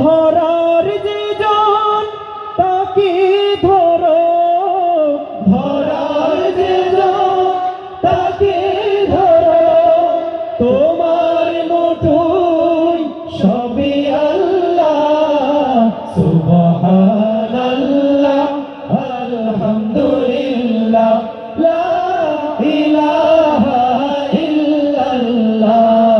ধরার যে জন তাকে ধরো। ধরার যে জন তাকে ধরো। তোমার আল্লাহ সুবহান